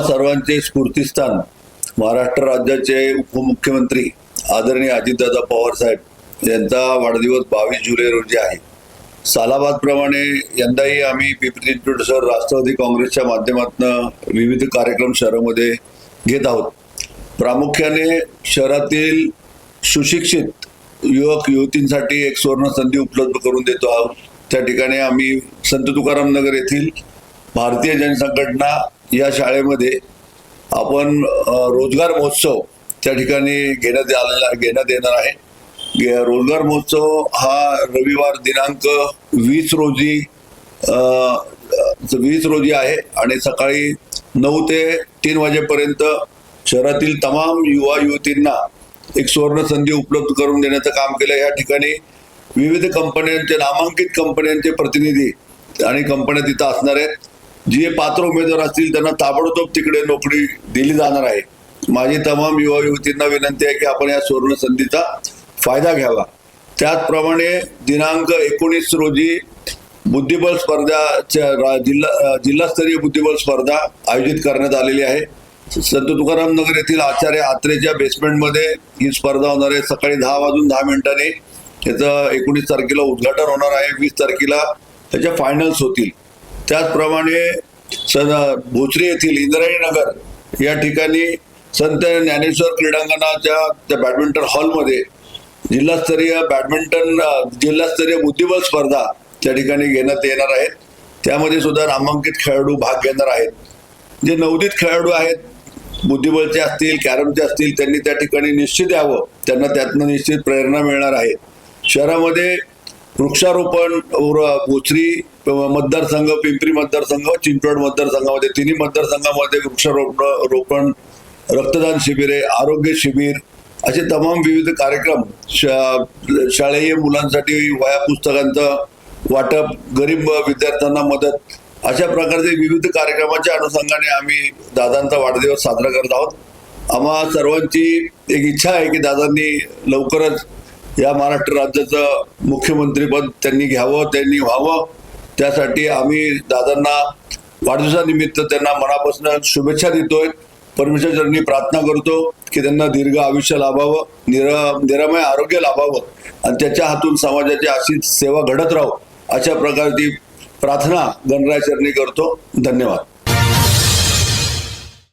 आम्हा सर्वांचे स्फूर्तीस्थान महाराष्ट्र राज्याचे उपमुख्यमंत्री आदरणीय अजितदादा पवार साहेब यांचा वाढदिवस बावीस जुलै रोजी आहे. सालाबादप्रमाणे यंदाही आम्ही पिंपरी चिंचवड राष्ट्रवादी काँग्रेसच्या माध्यमातून विविध कार्यक्रम शहरामध्ये घेत आहोत. प्रामुख्याने शहरातील सुशिक्षित युवक युवतींसाठी एक सुवर्ण संधी उपलब्ध करून देतो आहोत. त्या ठिकाणी आम्ही संत तुकाराम नगर येथील भारतीय जनसंघटना या शाळेमध्ये आपण रोजगार महोत्सव त्या ठिकाणी घेण्यात आलेला घेण्यात येणार आहे. गे- रोजगार महोत्सव हा रविवार दिनांक वीस रोजी वीस रोजी आहे आणि सकाळी नऊ ते तीन वाजेपर्यंत शहरातील तमाम युवा युवतींना एक सुवर्ण संधी उपलब्ध करून देण्याचं काम केलं. या ठिकाणी विविध कंपन्यांचे नामांकित कंपन्यांचे प्रतिनिधी आणि कंपन्या तिथं असणार आहेत. जे पात्र उमेदवार असतील त्यांना ताबडतोब तिकडे नोकरी दिली जाणार आहे. माझी तमाम युवा युवतींना विनंती आहे की आपण या सुवर्ण संधीचा फायदा घ्यावा. त्याचप्रमाणे दिनांक एकोणीस रोजी बुद्धिबळ स्पर्धाच्या जिल्हा जिल्हास्तरीय बुद्धिबळ स्पर्धा आयोजित करण्यात आलेली आहे. संत तुकाराम नगर येथील आचार्य आत्रेच्या बेसमेंटमध्ये ही स्पर्धा होणार आहे. सकाळी दहा वाजून दहा मिनिटांनी त्याचं एकोणीस तारखेला उद्घाटन होणार आहे. वीस तारखेला त्याच्या फायनल्स होतील. त्याचप्रमाणे सन भोचरी येथील इंद्रायणी नगर या ठिकाणी संत ज्ञानेश्वर क्रीडांगणाच्या त्या बॅडमिंटन हॉलमध्ये जिल्हास्तरीय बॅडमिंटन जिल्हास्तरीय बुद्धिबळ स्पर्धा त्या ठिकाणी घेण्यात येणार आहेत. त्यामध्ये सुद्धा नामांकित खेळाडू भाग घेणार आहेत. जे नवोदित खेळाडू आहेत बुद्धिबळचे असतील कॅरमचे असतील त्यांनी त्या ठिकाणी निश्चित यावं. त्यांना त्यातनं निश्चित प्रेरणा मिळणार आहे. शहरामध्ये वृक्षारोपण उर- भोसरी मतदारसंघ पिंपरी मतदारसंघ चिंचवड मतदारसंघामध्ये तिन्ही मतदारसंघामध्ये वृक्षारोपण रोपण रक्तदान शिबिरे आरोग्य शिबिर असे तमाम विविध कार्यक्रम शा शालेय मुलांसाठी वया पुस्तकांचं वाटप गरीब विद्यार्थ्यांना मदत अशा प्रकारचे विविध कार्यक्रमाच्या अनुषंगाने आम्ही दादांचा वाढदिवस साजरा करत आहोत. आम्हा सर्वांची एक इच्छा आहे की दादांनी लवकरच या महाराष्ट्र राज्याचं मुख्यमंत्रीपद त्यांनी घ्यावं त्यांनी व्हावं. त्यासाठी आम्ही दादांना वाढदिवसानिमित्त त्यांना मनापासून शुभेच्छा देतोय. परमेश्वरचरणी प्रार्थना करतो की त्यांना दीर्घ आयुष्य लाभावं निर निरामय आरोग्य लाभावं आणि त्याच्या हातून समाजाची अशीच सेवा घडत राहो. अशा प्रकारची प्रार्थना गणराय चरणी करतो. धन्यवाद.